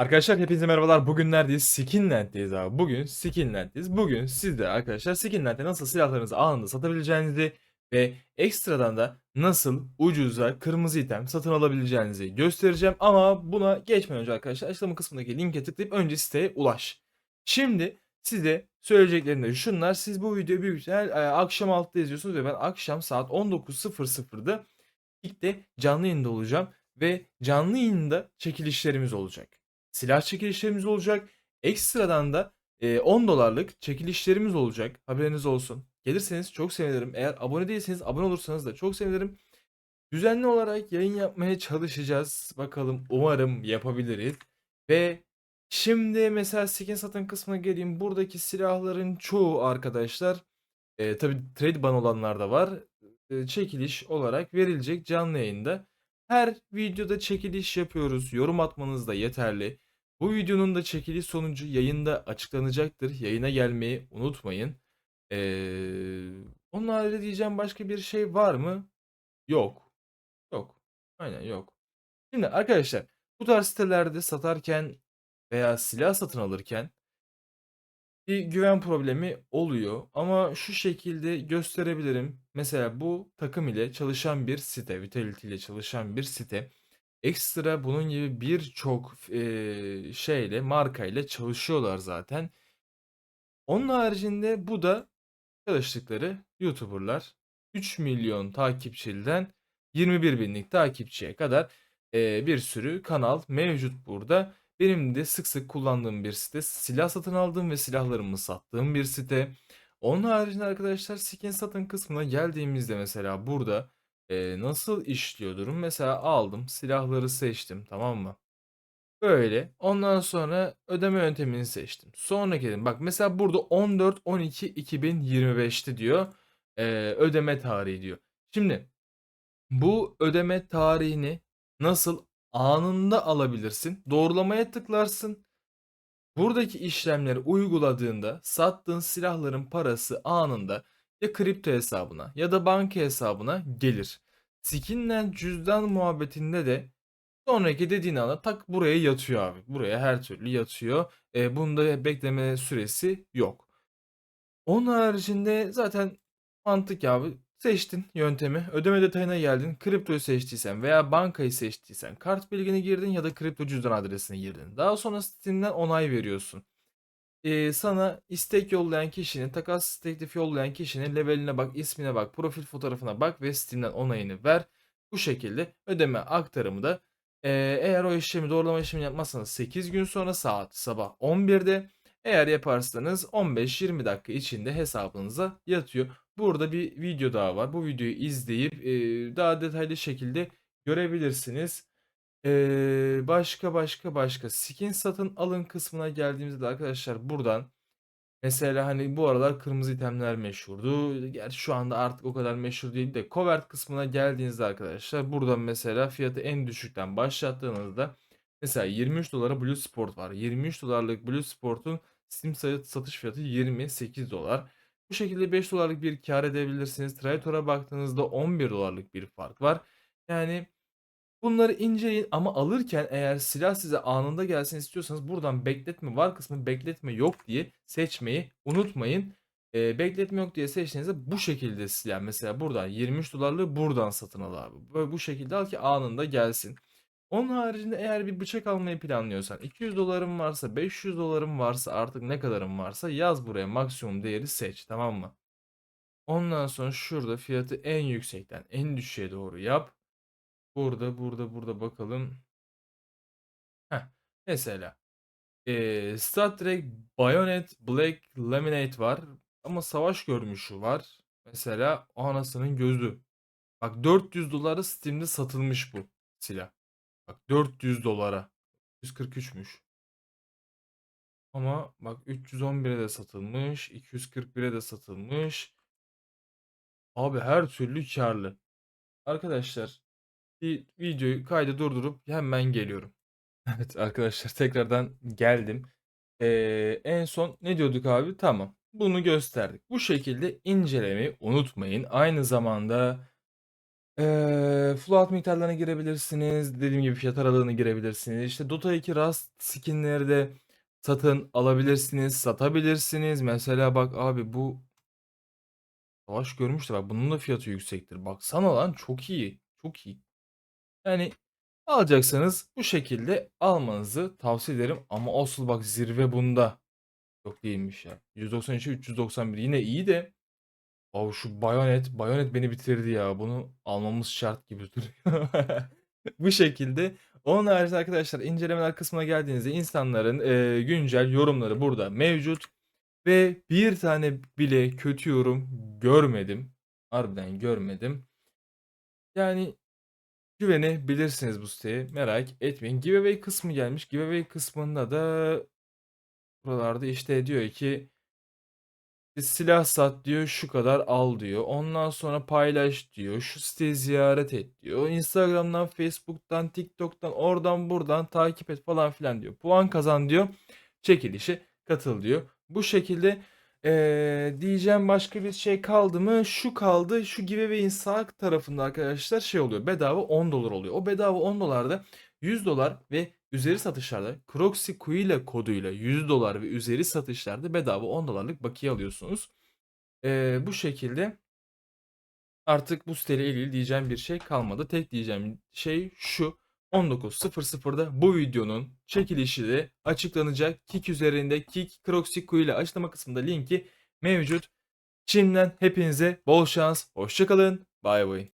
Arkadaşlar hepinize merhabalar. Bugün neredeyiz? Skinland'deyiz abi. Bugün Skinland'deyiz. Bugün sizde arkadaşlar Skinland'de nasıl silahlarınızı anında satabileceğinizi ve ekstradan da nasıl ucuza kırmızı item satın alabileceğinizi göstereceğim. Ama buna geçmeden önce arkadaşlar açıklama kısmındaki linke tıklayıp önce siteye ulaş. Şimdi size söyleyeceklerim de şunlar. Siz bu videoyu büyük ihtimal e, akşam 6'da izliyorsunuz ve ben akşam saat 19.00'da ilk de canlı yayında olacağım ve canlı yayında çekilişlerimiz olacak silah çekilişlerimiz olacak. Ekstradan da e, 10 dolarlık çekilişlerimiz olacak. Haberiniz olsun. Gelirseniz çok sevinirim. Eğer abone değilseniz abone olursanız da çok sevinirim. Düzenli olarak yayın yapmaya çalışacağız. Bakalım umarım yapabiliriz. Ve şimdi mesela skin satın kısmına geleyim. Buradaki silahların çoğu arkadaşlar e, tabi trade ban olanlar da var. E, çekiliş olarak verilecek canlı yayında. Her videoda çekiliş yapıyoruz. Yorum atmanız da yeterli. Bu videonun da çekiliş sonucu yayında açıklanacaktır. Yayına gelmeyi unutmayın. Ee, onun harici diyeceğim başka bir şey var mı? Yok. Yok. Aynen yok. Şimdi arkadaşlar bu tarz sitelerde satarken veya silah satın alırken bir güven problemi oluyor ama şu şekilde gösterebilirim. Mesela bu takım ile çalışan bir site, Vitality ile çalışan bir site. Ekstra bunun gibi birçok eee, şeyle, markayla çalışıyorlar zaten. Onun haricinde bu da çalıştıkları YouTuber'lar. 3 milyon takipçiliden 21 binlik takipçiye kadar eee, bir sürü kanal mevcut burada. Benim de sık sık kullandığım bir site. Silah satın aldığım ve silahlarımı sattığım bir site. Onun haricinde arkadaşlar skin satın kısmına geldiğimizde mesela burada e, nasıl işliyor durum? Mesela aldım silahları seçtim tamam mı? Böyle. Ondan sonra ödeme yöntemini seçtim. Sonraki dedim. Bak mesela burada 14-12-2025'ti diyor. e, ödeme tarihi diyor. Şimdi bu ödeme tarihini nasıl anında alabilirsin? Doğrulamaya tıklarsın. Buradaki işlemleri uyguladığında sattığın silahların parası anında ya kripto hesabına ya da banka hesabına gelir. Skinlen cüzdan muhabbetinde de sonraki dediğin anda tak buraya yatıyor abi. Buraya her türlü yatıyor. E, bunda bekleme süresi yok. Onun haricinde zaten mantık abi. Seçtin yöntemi, ödeme detayına geldin, kriptoyu seçtiysen veya bankayı seçtiysen kart bilgini girdin ya da kripto cüzdan adresini girdin. Daha sonra Steam'den onay veriyorsun. Ee, sana istek yollayan kişinin, takas teklif yollayan kişinin leveline bak, ismine bak, profil fotoğrafına bak ve Steam'den onayını ver. Bu şekilde ödeme aktarımı da e, eğer o işlemi doğrulama işlemi yapmazsanız 8 gün sonra saat sabah 11'de eğer yaparsanız 15-20 dakika içinde hesabınıza yatıyor. Burada bir video daha var. Bu videoyu izleyip e, daha detaylı şekilde görebilirsiniz. E, başka başka başka skin satın alın kısmına geldiğimizde de arkadaşlar buradan mesela hani bu aralar kırmızı itemler meşhurdu. Gerçi şu anda artık o kadar meşhur değil de covert kısmına geldiğinizde arkadaşlar buradan mesela fiyatı en düşükten başlattığınızda mesela 23 dolara Blue Sport var. 23 dolarlık Blue Sport'un Steam satış fiyatı 28 dolar. Bu şekilde 5 dolarlık bir kar edebilirsiniz. Traitor'a baktığınızda 11 dolarlık bir fark var. Yani bunları inceleyin ama alırken eğer silah size anında gelsin istiyorsanız buradan bekletme var kısmı bekletme yok diye seçmeyi unutmayın. Ee, bekletme yok diye seçtiğinizde bu şekilde silah mesela buradan 23 dolarlığı buradan satın al abi. Böyle bu şekilde al ki anında gelsin. Onun haricinde eğer bir bıçak almayı planlıyorsan 200 dolarım varsa 500 dolarım varsa artık ne kadarım varsa yaz buraya maksimum değeri seç tamam mı? Ondan sonra şurada fiyatı en yüksekten en düşüğe doğru yap. Burada burada burada bakalım. Heh, mesela ee, Star Trek Bayonet Black Laminate var ama savaş görmüşü var. Mesela anasının gözü. Bak 400 dolara Steam'de satılmış bu silah. Bak 400 dolara. 143'müş. Ama bak 311'e de satılmış. 241'e de satılmış. Abi her türlü karlı. Arkadaşlar bir videoyu kaydı durdurup hemen geliyorum. Evet arkadaşlar tekrardan geldim. Ee, en son ne diyorduk abi? Tamam. Bunu gösterdik. Bu şekilde incelemeyi unutmayın. Aynı zamanda Eee, float miktarlarına girebilirsiniz. Dediğim gibi fiyat aralığına girebilirsiniz. İşte Dota 2 Rust skinleri de satın alabilirsiniz, satabilirsiniz. Mesela bak abi bu savaş görmüştü bak bunun da fiyatı yüksektir. Baksana lan çok iyi. Çok iyi. Yani alacaksanız bu şekilde almanızı tavsiye ederim. Ama asıl bak zirve bunda. Yok değilmiş ya. 193'e 391 yine iyi de Abi şu Bayonet, Bayonet beni bitirdi ya. Bunu almamız şart gibi duruyor. Bu şekilde. Onun haricinde arkadaşlar incelemeler kısmına geldiğinizde insanların eee, güncel yorumları burada mevcut. Ve bir tane bile kötü yorum görmedim. Harbiden görmedim. Yani güvenebilirsiniz bu siteye. Merak etmeyin. Giveaway kısmı gelmiş. Giveaway kısmında da buralarda işte diyor ki silah sat diyor, şu kadar al diyor. Ondan sonra paylaş diyor. Şu siteyi ziyaret et diyor. Instagram'dan, Facebook'tan, TikTok'tan, oradan buradan takip et falan filan diyor. Puan kazan diyor. Çekilişe katıl diyor. Bu şekilde eee, diyeceğim başka bir şey kaldı mı? Şu kaldı. Şu giveaway'in sağ tarafında arkadaşlar şey oluyor. Bedava 10 dolar oluyor. O bedava 10 dolarda 100 dolar ve üzeri satışlarda Croxy Quilla koduyla 100 dolar ve üzeri satışlarda bedava 10 dolarlık bakiye alıyorsunuz. Eee, bu şekilde artık bu siteyle ilgili diyeceğim bir şey kalmadı. Tek diyeceğim şey şu. 19.00'da bu videonun çekilişi de açıklanacak. Kik üzerinde Kik Croxy Quilla açıklama kısmında linki mevcut. Şimdiden hepinize bol şans. Hoşçakalın. Bay bay.